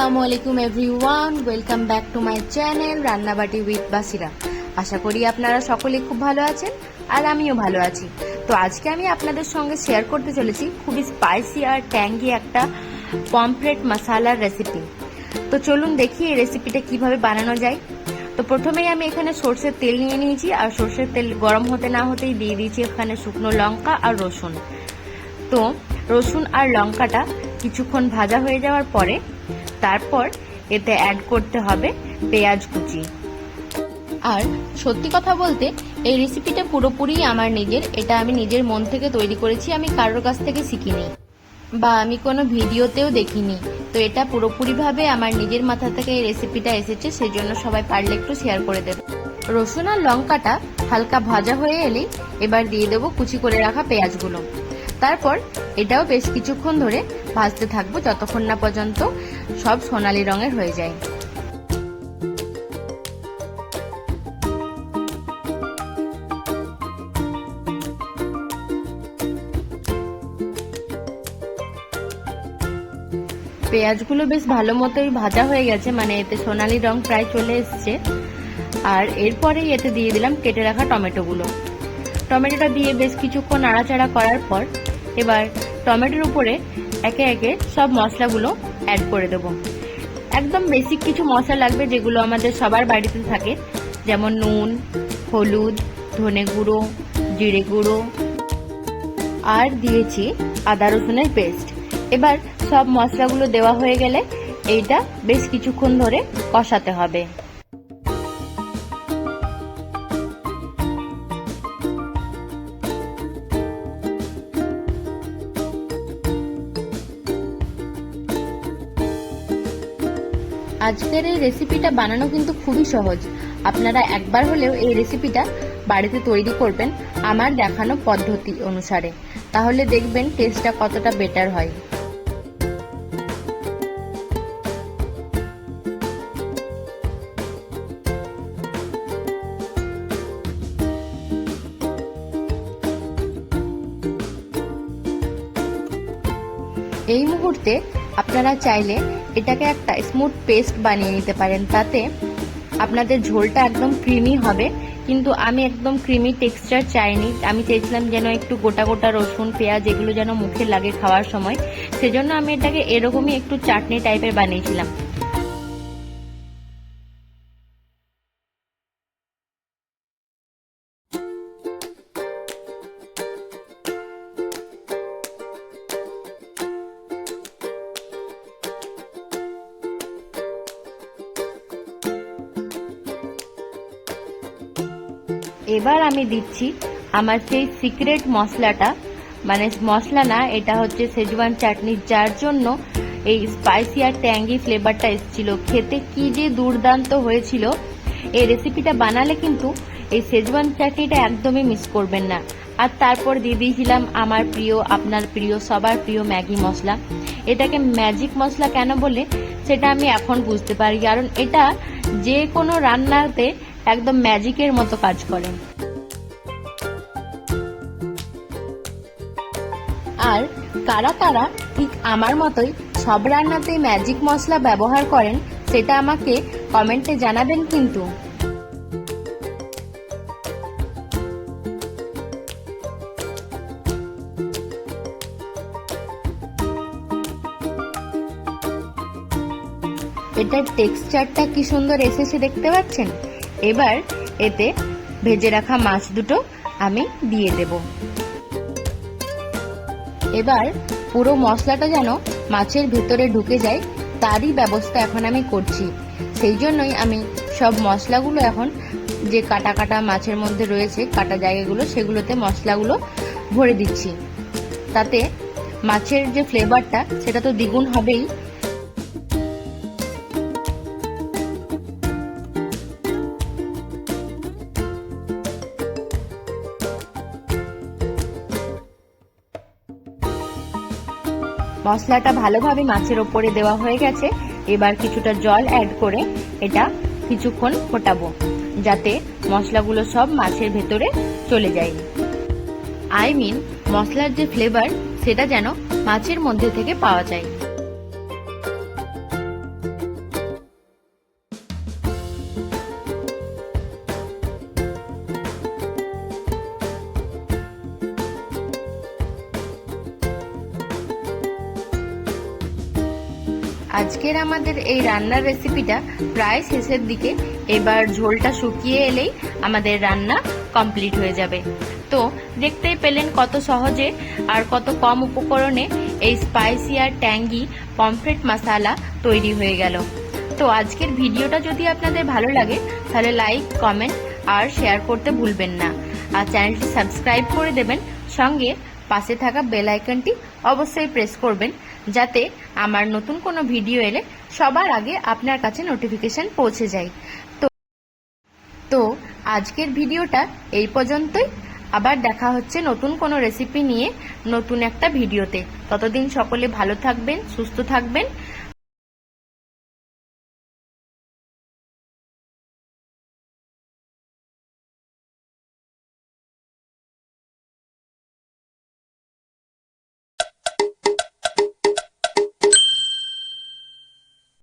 আসসালামু আলাইকুম everyone welcome back to my channel Rannabati with Basira আশা করি আপনারা সকলে খুব ভালো আছেন আর আমিও ভালো আছি। তো আজকে আমি আপনাদের সঙ্গে শেয়ার করতে চলেছি খুবই স্পাইসি আর ট্যাঙ্গি একটা পমফ্রেট মশালার রেসিপি তো চলুন দেখি এই রেসিপিটা কীভাবে বানানো যায়। তো প্রথমেই আমি এখানে সর্ষের তেল নিয়ে নিয়েছি আর সর্ষের তেল গরম হতে না হতেই দিয়ে দিয়েছি এখানে শুকনো লঙ্কা আর রসুন। তো রসুন আর লঙ্কাটা কিছুক্ষণ ভাজা হয়ে যাওয়ার পরে তারপর এতে অ্যাড করতে হবে পেঁয়াজ কুচি। আর সত্যি কথা বলতে, এই রেসিপিটা পুরোপুরি আমার নিজের, এটা আমি নিজের মন থেকে তৈরি করেছি, আমি কারোর কাছ থেকে শিখিনি। বা আমি কোনো ভিডিওতেও দেখিনি। তো এটা পুরোপুরিভাবে আমার নিজের মাথা থেকে এই রেসিপিটা এসেছে সেই জন্য সবাই পারলে একটু শেয়ার করে দেবে। রসুন আর লঙ্কাটা হালকা ভাজা হয়ে এলেই এবার দিয়ে দেবো কুচি করে রাখা পেঁয়াজগুলো। তারপর এটাও বেশ কিছুক্ষণ ধরে ভাজতে থাকব যতক্ষণ না পর্যন্ত সব সোনালি রঙের হয়ে যায়। পেঁয়াজগুলো বেশ ভালো মতোই ভাজা হয়ে গেছে মানে এতে সোনালি রং প্রায় চলে এসছে। আর এরপরেই এতে দিয়ে দিলাম কেটে রাখা টমেটোগুলো। টমেটোটা দিয়ে বেশ কিছুক্ষণ নাড়াচাড়া করার পর এবার টমেটোর উপরে একে একে সব মশলাগুলো অ্যাড করে দেব। একদম বেসিক কিছু মশলা লাগবে যেগুলো আমাদের সবার বাড়িতে থাকে, যেমন নুন, হলুদ, ধনে গুঁড়ো, জিরে গুঁড়ো। আর দিয়েছি আদা রসুনের পেস্ট এবার সব মশলাগুলো দেওয়া হয়ে গেলে এইটা বেশ কিছুক্ষণ ধরে কষাতে হবে। আজকের এই রেসিপিটা বানানো কিন্তু খুবই সহজ। আপনারা একবার হলেও এই রেসিপিটা বাড়িতে তৈরি করবেন আমার দেখানো পদ্ধতি অনুসারে। তাহলে দেখবেন টেস্টটা কতটা বেটার হয়। এই মুহূর্তে আপনারা চাইলে এটাকে একটা স্মুথ পেস্ট বানিয়ে নিতে পারেন, তাতে আপনাদের ঝোলটা একদম ক্রিমি হবে। কিন্তু আমি একদম ক্রিমি টেক্সচার চাইনি। আমি চেয়েছিলাম যেন একটু গোটা গোটা রসুন, পেঁয়াজ এগুলো যেন মুখে লাগে খাওয়ার সময়। সেজন্য আমি এটাকে এরকমই একটু চাটনি টাইপের বানিয়েছিলাম। এবার আমি দিচ্ছি আমার সেই সিক্রেট মশলাটা। মানে মশলা না, এটা হচ্ছে সেজওয়ান চাটনি যার জন্য এই স্পাইসি আর ট্যাঙ্গি ফ্লেভারটা এসেছিল। খেতে কি যে দুর্দান্ত হয়েছিল। এই রেসিপিটা বানালে কিন্তু এই সেজওয়ান চাটনিটা একদমই মিস করবেন না। আর তারপর দিয়ে দিয়েছিলাম আমার প্রিয়, আপনার প্রিয়, সবার প্রিয় ম্যাগি মশলা। এটাকে ম্যাজিক মশলা কেন বলে, সেটা আমি এখন বুঝতে পারি। কারণ এটা যে কোনো রান্নাতে একদম ম্যাজিকের মতো কাজ করে আর কারা কারা ঠিক আমার মতোই সব রান্নাতেই ম্যাজিক মশলা ব্যবহার করেন, সেটা আমাকে কমেন্টে জানাবেন কিন্তু। এটার টেক্সচারটা কি সুন্দর এসেছে দেখতে পাচ্ছেন? এবার এতে ভেজে রাখা মাছ দুটো আমি দিয়ে দেব। এবার পুরো মশলাটা যেন মাছের ভেতরে ঢুকে যায়, তারই ব্যবস্থা এখন আমি করছি। সেই জন্যই আমি সব মশলাগুলো এখন যে কাটা কাটা মাছের মধ্যে রয়েছে, কাটা জায়গাগুলো, সেগুলোতে মশলাগুলো ভরে দিচ্ছি। তাতে মাছের যে ফ্লেভারটা সেটা তো দ্বিগুণ হবেই। মশলাটা ভালোভাবে মাছের ওপরে দেওয়া হয়ে গেছে। এবার কিছুটা জল অ্যাড করে এটা কিছুক্ষণ ফোটাবো, যাতে মশলাগুলো সব মাছের ভেতরে চলে যায়। আই মিন মশলার যে ফ্লেভার সেটা যেন মাছের মধ্যে থেকে পাওয়া যায়। আজকের আমাদের এই রান্নার রেসিপিটা প্রায় শেষের দিকে। এবার ঝোলটা শুকিয়ে এলেই আমাদের রান্না কমপ্লিট হয়ে যাবে। তো দেখতেই পেলেন কত সহজে আর কত কম উপকরণে এই স্পাইসি আর ট্যাঙ্গি পমফ্রেট মশালা তৈরি হয়ে গেল। তো আজকের ভিডিওটা যদি আপনাদের ভালো লাগে, তাহলে লাইক কমেন্ট আর শেয়ার করতে ভুলবেন না। আর চ্যানেলটি সাবস্ক্রাইব করে দেবেন। সঙ্গে পাশে থাকা বেল আইকনটি অবশ্যই প্রেস করবেন। যাতে আমার নতুন কোনো ভিডিও এলে সবার আগে আপনার কাছে নোটিফিকেশন পৌঁছে যায়। তো তো আজকের ভিডিওটা এই পর্যন্তই। আবার দেখা হচ্ছে নতুন কোনো রেসিপি নিয়ে নতুন একটা ভিডিওতে। ততদিন সকলে ভালো থাকবেন, সুস্থ থাকবেন।